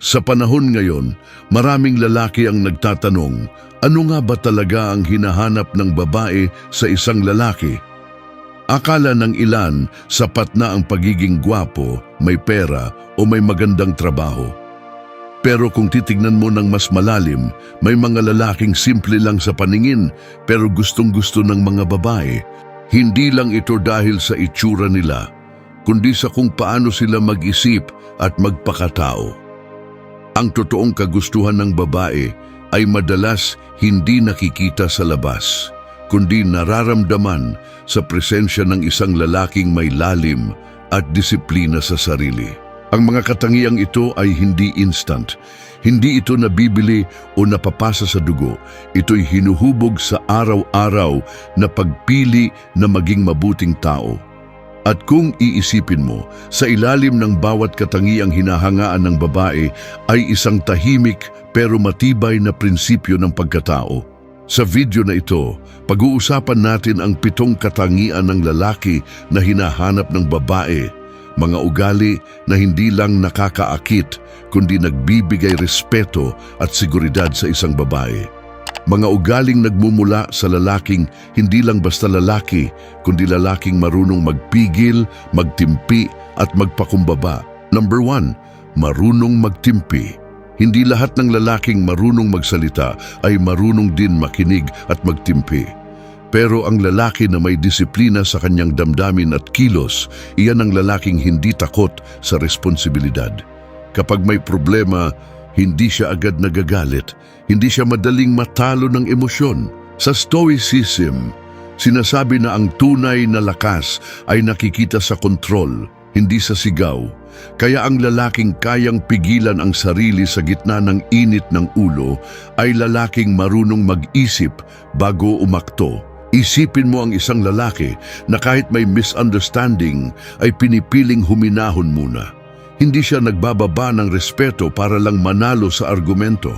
Sa panahon ngayon, maraming lalaki ang nagtatanong, ano nga ba talaga ang hinahanap ng babae sa isang lalaki? Akala ng ilan, sapat na ang pagiging gwapo, may pera o may magandang trabaho. Pero kung titignan mo ng mas malalim, may mga lalaking simple lang sa paningin pero gustong-gusto ng mga babae. Hindi lang ito dahil sa itsura nila, kundi sa kung paano sila mag-isip at magpakatao. Ang totoong kagustuhan ng babae ay madalas hindi nakikita sa labas, kundi nararamdaman sa presensya ng isang lalaking may lalim at disiplina sa sarili. Ang mga katangiang ito ay hindi instant. Hindi ito nabibili o napapasa sa dugo. Ito'y hinuhubog sa araw-araw na pagpili na maging mabuting tao. At kung iisipin mo, sa ilalim ng bawat katangiang hinahangaan ng babae ay isang tahimik pero matibay na prinsipyo ng pagkatao. Sa video na ito, pag-uusapan natin ang pitong katangian ng lalaki na hinahanap ng babae mga ugali na hindi lang nakakaakit kundi nagbibigay respeto at seguridad sa isang babae. Mga ugaling nagmumula sa lalaking hindi lang basta lalaki kundi lalaking marunong magpigil, magtimpi at magpakumbaba. Number one, marunong magtimpi. Hindi lahat ng lalaking marunong magsalita ay marunong din makinig at magtimpi. Pero ang lalaki na may disiplina sa kanyang damdamin at kilos, iyan ang lalaking hindi takot sa responsibilidad. Kapag may problema, hindi siya agad nagagalit, hindi siya madaling matalo ng emosyon. Sa Stoicism, sinasabi na ang tunay na lakas ay nakikita sa kontrol, hindi sa sigaw. Kaya ang lalaking kayang pigilan ang sarili sa gitna ng init ng ulo ay lalaking marunong mag-isip bago umakto. Isipin mo ang isang lalaki na kahit may misunderstanding ay pinipiling huminahon muna. Hindi siya nagbababa ng respeto para lang manalo sa argumento.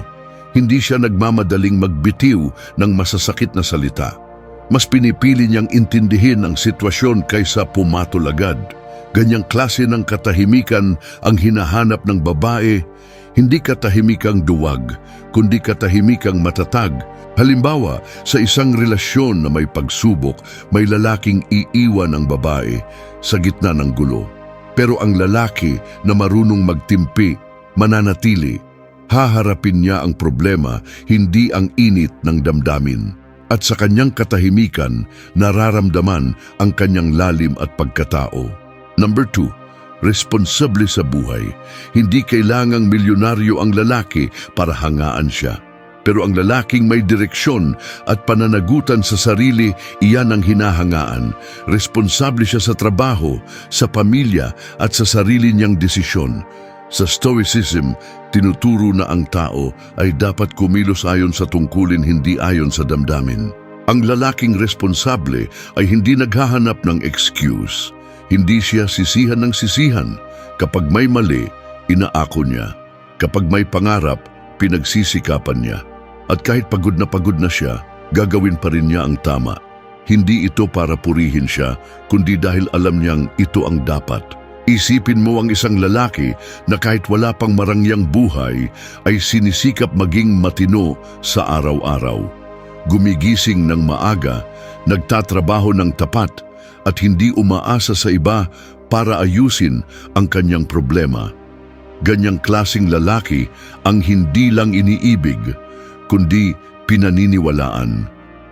Hindi siya nagmamadaling magbitiw ng masasakit na salita. Mas pinipili niyang intindihin ang sitwasyon kaysa pumatol agad. Ganyang klase ng katahimikan ang hinahanap ng babae, hindi katahimikang duwag, kundi katahimikang matatag Halimbawa, sa isang relasyon na may pagsubok, may lalaking iiwan ang babae sa gitna ng gulo. Pero ang lalaki na marunong magtimpi, mananatili, haharapin niya ang problema, hindi ang init ng damdamin. At sa kanyang katahimikan, nararamdaman ang kanyang lalim at pagkatao. Number two, responsable sa buhay. Hindi kailangang milyonaryo ang lalaki para hangaan siya. Pero ang lalaking may direksyon at pananagutan sa sarili, iyan ang hinahangaan. Responsable siya sa trabaho, sa pamilya at sa sarili niyang desisyon. Sa Stoicism, tinuturo na ang tao ay dapat kumilos ayon sa tungkulin hindi ayon sa damdamin. Ang lalaking responsable ay hindi naghahanap ng excuse. Hindi siya sisihan ng sisihan. Kapag may mali, inaako niya. Kapag may pangarap, pinagsisikapan niya. At kahit pagod na pagod na siya, gagawin pa rin niya ang tama. Hindi ito para purihin siya, kundi dahil alam niyang ito ang dapat. Isipin mo ang isang lalaki na kahit wala pang marangyang buhay ay sinisikap maging matino sa araw-araw. Gumigising ng maaga, nagtatrabaho ng tapat at hindi umaasa sa iba para ayusin ang kanyang problema. Ganyang klasing lalaki ang hindi lang iniibig, kundi pinaniniwalaan.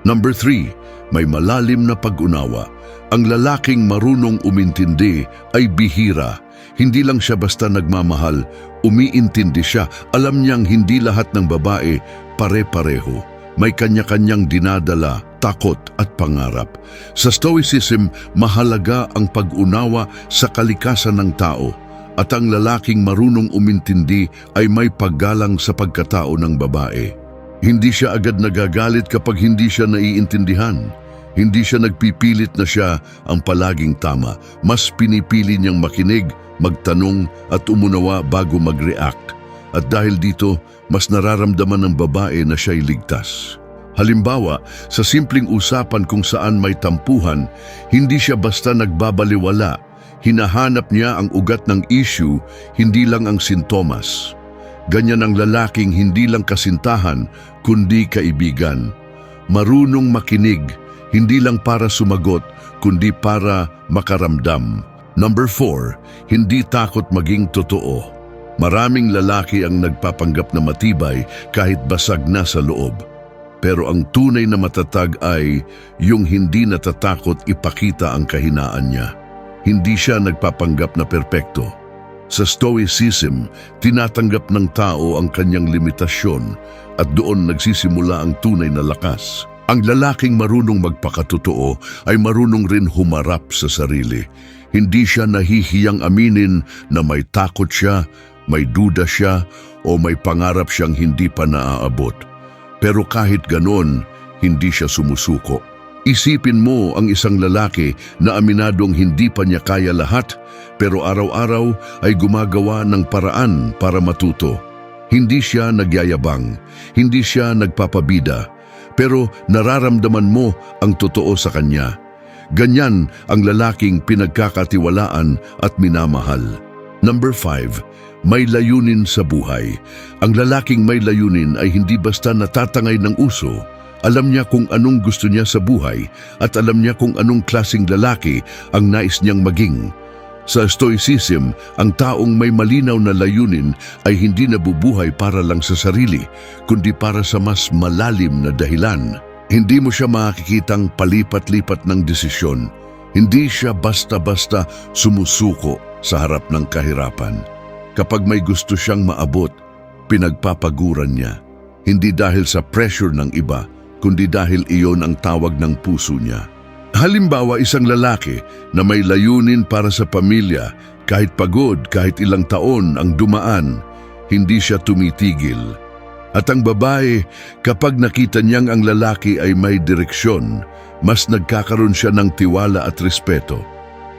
Number three, may malalim na pag-unawa. Ang lalaking marunong umintindi ay bihira. Hindi lang siya basta nagmamahal, umiintindi siya. Alam niyang hindi lahat ng babae pare-pareho. May kanya-kanyang dinadala, takot at pangarap. Sa Stoicism, mahalaga ang pag-unawa sa kalikasan ng tao at ang lalaking marunong umintindi ay may paggalang sa pagkatao ng babae. Hindi siya agad nagagalit kapag hindi siya naiintindihan. Hindi siya nagpipilit na siya ang palaging tama. Mas pinipili niyang makinig, magtanong at umunawa bago mag-react. At dahil dito, mas nararamdaman ng babae na siya'y ligtas. Halimbawa, sa simpleng usapan kung saan may tampuhan, hindi siya basta nagbabaliwala. Hinahanap niya ang ugat ng issue, hindi lang ang sintomas. Ganyan ang lalaking hindi lang kasintahan, kundi kaibigan. Marunong makinig, hindi lang para sumagot, kundi para makaramdam. Number four, hindi takot maging totoo. Maraming lalaki ang nagpapanggap na matibay kahit basag na sa loob. Pero ang tunay na matatag ay yung hindi natatakot ipakita ang kahinaan niya. Hindi siya nagpapanggap na perpekto. Sa Stoicism, tinatanggap ng tao ang kanyang limitasyon at doon nagsisimula ang tunay na lakas. Ang lalaking marunong magpakatotoo ay marunong rin humarap sa sarili. Hindi siya nahihiyang aminin na may takot siya, may duda siya o may pangarap siyang hindi pa naaabot. Pero kahit ganon, hindi siya sumusuko. Isipin mo ang isang lalaki na aminadong hindi pa niya kaya lahat pero araw-araw ay gumagawa ng paraan para matuto. Hindi siya nagyayabang, hindi siya nagpapabida, pero nararamdaman mo ang totoo sa kanya. Ganyan ang lalaking pinagkakatiwalaan at minamahal. Number 5. May layunin sa buhay. Ang lalaking may layunin ay hindi basta natatangay ng uso. Alam niya kung anong gusto niya sa buhay at alam niya kung anong klasing lalaki ang nais niyang maging. Sa Stoicism, ang taong may malinaw na layunin ay hindi nabubuhay para lang sa sarili, kundi para sa mas malalim na dahilan. Hindi mo siya makikitang palipat-lipat ng desisyon. Hindi siya basta-basta sumusuko sa harap ng kahirapan. Kapag may gusto siyang maabot, pinagpapaguran niya. Hindi dahil sa pressure ng iba, kundi dahil iyon ang tawag ng puso niya. Halimbawa, isang lalaki na may layunin para sa pamilya, kahit pagod, kahit ilang taon ang dumaan, hindi siya tumitigil. At ang babae, kapag nakita niyang ang lalaki ay may direksyon, mas nagkakaroon siya ng tiwala at respeto.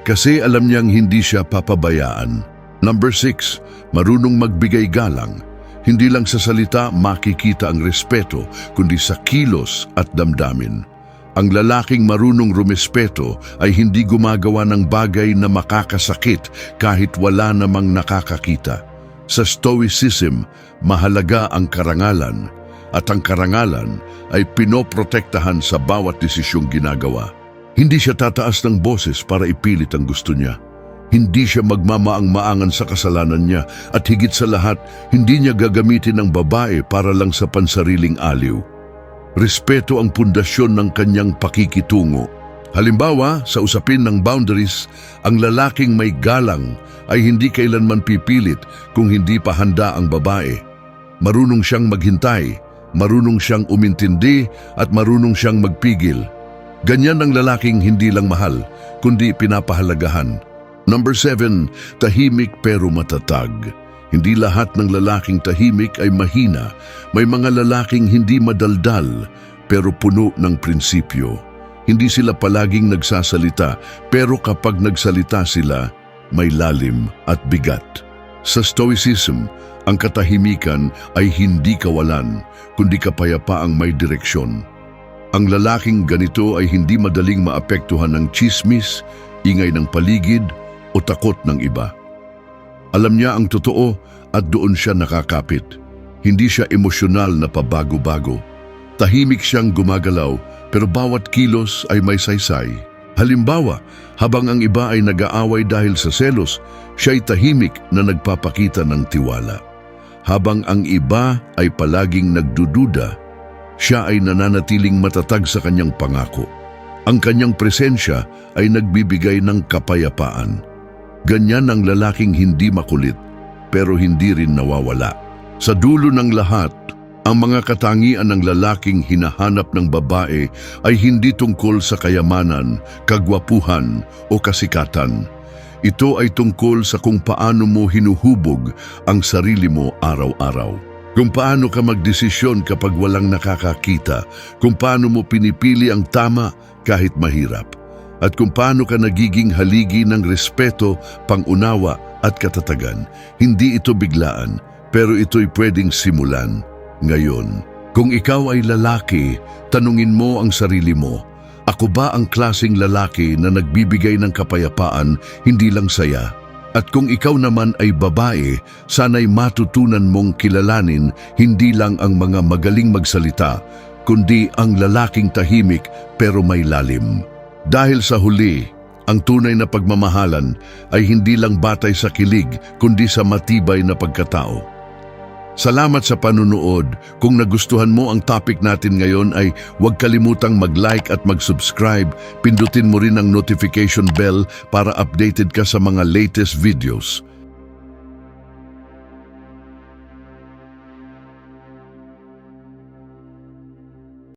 Kasi alam niyang hindi siya papabayaan. Number 6, marunong magbigay galang. Hindi lang sa salita makikita ang respeto, kundi sa kilos at damdamin. Ang lalaking marunong rumespeto ay hindi gumagawa ng bagay na makakasakit kahit wala namang nakakakita. Sa Stoicism, mahalaga ang karangalan at ang karangalan ay pinoprotektahan sa bawat desisyong ginagawa. Hindi siya tataas ng boses para ipilit ang gusto niya. Hindi siya magmamaang-maangan sa kasalanan niya at higit sa lahat, hindi niya gagamitin ang babae para lang sa pansariling aliw. Respeto ang pundasyon ng kanyang pakikitungo. Halimbawa, sa usapin ng boundaries, ang lalaking may galang ay hindi kailanman pipilit kung hindi pa handa ang babae. Marunong siyang maghintay, marunong siyang umintindi at marunong siyang magpigil. Ganyan ang lalaking hindi lang mahal, kundi pinapahalagahan. Number 7, tahimik pero matatag. Hindi lahat ng lalaking tahimik ay mahina. May mga lalaking hindi madaldal pero puno ng prinsipyo. Hindi sila palaging nagsasalita pero kapag nagsalita sila, may lalim at bigat. Sa Stoicism, ang katahimikan ay hindi kawalan, kundi kapayapaang may direksyon. Ang lalaking ganito ay hindi madaling maapektuhan ng chismis, ingay ng paligid o takot ng iba. Alam niya ang totoo at doon siya nakakapit. Hindi siya emosyonal na pabago-bago. Tahimik siyang gumagalaw pero bawat kilos ay may saysay. Halimbawa, habang ang iba ay nag-aaway dahil sa selos, siya'y tahimik na nagpapakita ng tiwala. Habang ang iba ay palaging nagdududa, siya ay nananatiling matatag sa kanyang pangako. Ang kanyang presensya ay nagbibigay ng kapayapaan. Ganyan ang lalaking hindi makulit, pero hindi rin nawawala. Sa dulo ng lahat, ang mga katangian ng lalaking hinahanap ng babae ay hindi tungkol sa kayamanan, kagwapuhan o kasikatan. Ito ay tungkol sa kung paano mo hinuhubog ang sarili mo araw-araw. Kung paano ka magdesisyon kapag walang nakakakita, kung paano mo pinipili ang tama kahit mahirap, at kung paano ka nagiging haligi ng respeto, pangunawa at katatagan. Hindi ito biglaan, pero ito'y pwedeng simulan ngayon. Kung ikaw ay lalaki, tanungin mo ang sarili mo, ako ba ang klasing lalaki na nagbibigay ng kapayapaan, hindi lang saya? At kung ikaw naman ay babae, sana'y matutunan mong kilalanin hindi lang ang mga magaling magsalita, kundi ang lalaking tahimik pero may lalim. Dahil sa huli, ang tunay na pagmamahalan ay hindi lang batay sa kilig, kundi sa matibay na pagkatao. Salamat sa panunood. Kung nagustuhan mo ang topic natin ngayon ay huwag kalimutang mag-like at mag-subscribe. Pindutin mo rin ang notification bell para updated ka sa mga latest videos.